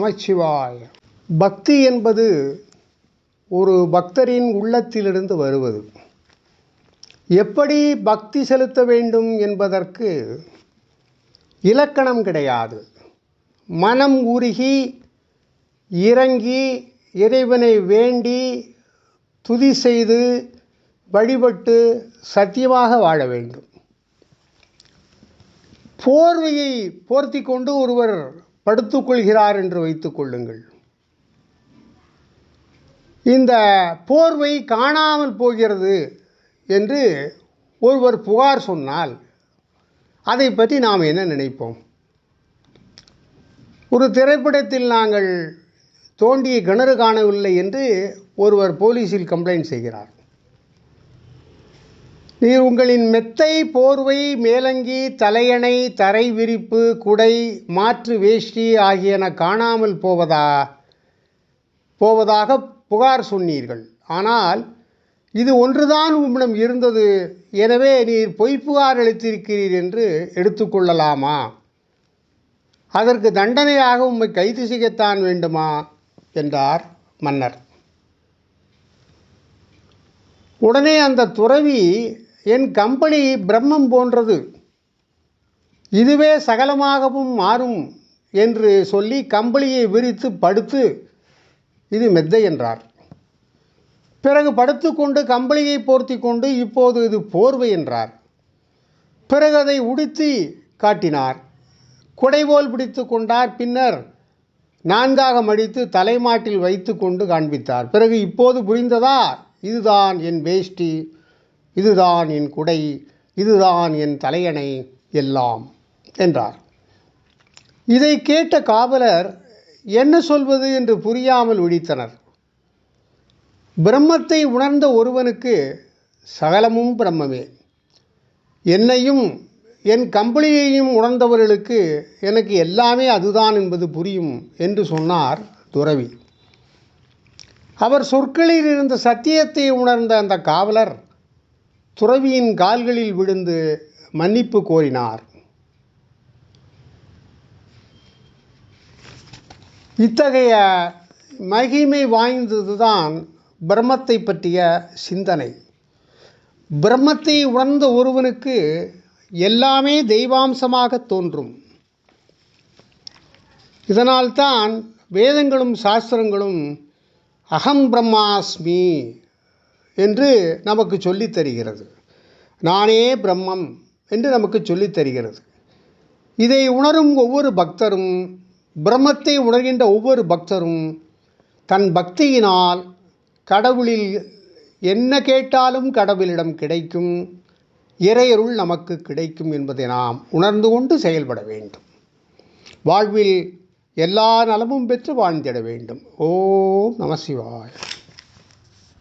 நமச்சிவாய் பக்தி என்பது ஒரு பக்தரின் உள்ளத்திலிருந்து வருவது. எப்படி பக்தி செலுத்த வேண்டும் என்பதற்கு இலக்கணம் கிடையாது. மனம் உருகி இறங்கி இறைவனை வேண்டி துதி செய்து வழிபட்டு சத்தியமாக வாழ வேண்டும். போர்வையை போர்த்தி கொண்டு ஒருவர் படுத்துக்கொள்கிறார் என்று வைத்துக் கொள்ளுங்கள். இந்த போர்வை காணாமல் போகிறது என்று ஒருவர் புகார் சொன்னால் அதை பற்றி நாம் என்ன நினைப்போம்? ஒரு திரைப்படத்தில் நாங்கள் தோண்டிய கிணறு காணவில்லை என்று ஒருவர் போலீஸில் கம்ப்ளைண்ட் செய்கிறார். நீர் உங்களின் மெத்தை போர்வை மேலங்கி தலையணை தரை விரிப்பு குடை மாற்று வேஷ்டி ஆகியன காணாமல் போவதா? போவதாக புகார் சொன்னீர்கள். ஆனால் இது ஒன்றுதான் உம்மிடம் இருந்தது. எனவே நீர் பொய் புகார் அளித்திருக்கிறீர் என்று எடுத்துக்கொள்ளலாமா அதற்கு தண்டனையாக உம்மை கைது செய்யத்தான் வேண்டுமா? என்றார் மன்னர். உடனே அந்த துறவி என் கம்பெனி பிரம்மம் போன்றது. இதுவே சகலமாகவும் மாறும் என்று சொல்லி கம்பளியை விரித்து படுத்து இது மெத்தை என்றார். பிறகு படுத்துக்கொண்டு கம்பளியை போர்த்தி கொண்டு இப்போது இது போர்வை என்றார். பிறகு அதை உடுத்தி காட்டினார். குடைபோல் பிடித்து கொண்டார். பின்னர் நான்காக மடித்து தலைமாட்டில் வைத்து கொண்டு காண்பித்தார். பிறகு இப்போது புரிந்ததா? இதுதான் என் வேஷ்டி. இதுதான் என் குடை இதுதான் என் தலையணை எல்லாம் என்றார். இதை கேட்ட காவலர் என்ன சொல்வது என்று புரியாமல் விழித்தனர். பிரம்மத்தை உணர்ந்த ஒருவனுக்கு சகலமும் பிரம்மமே. என்னையும் என் கம்பளியையும் உணர்ந்தவர்களுக்கு எனக்கு எல்லாமே அதுதான் என்பது புரியும் என்று சொன்னார் துறவி. அவர் சொற்களில் இருந்த சத்தியத்தை உணர்ந்த அந்த காவலர் துறவியின் கால்களில் விழுந்து மன்னிப்பு கோரினார். இத்தகைய மகிமை வாய்ந்ததுதான் பிரம்மத்தை பற்றிய சிந்தனை. பிரம்மத்தை உணர்ந்த ஒருவனுக்கு எல்லாமே தெய்வாம்சமாக தோன்றும். இதனால்தான் வேதங்களும் சாஸ்திரங்களும் அகம் பிரம்மாஸ்மி என்று நமக்கு சொல்லித் தருகிறது. நானே பிரம்மம் என்று நமக்கு சொல்லித் தருகிறது. இதை உணரும் ஒவ்வொரு பக்தரும் பிரம்மத்தை உணர்கின்ற ஒவ்வொரு பக்தரும் தன் பக்தியினால் கடவுளில் என்ன கேட்டாலும் கடவுளிடம் கிடைக்கும் இறையருள் நமக்கு கிடைக்கும் என்பதை நாம் உணர்ந்து கொண்டு செயல்பட வேண்டும். வாழ்வில் எல்லா நலமும் பெற்று வாழ்ந்திட வேண்டும். ஓம் நம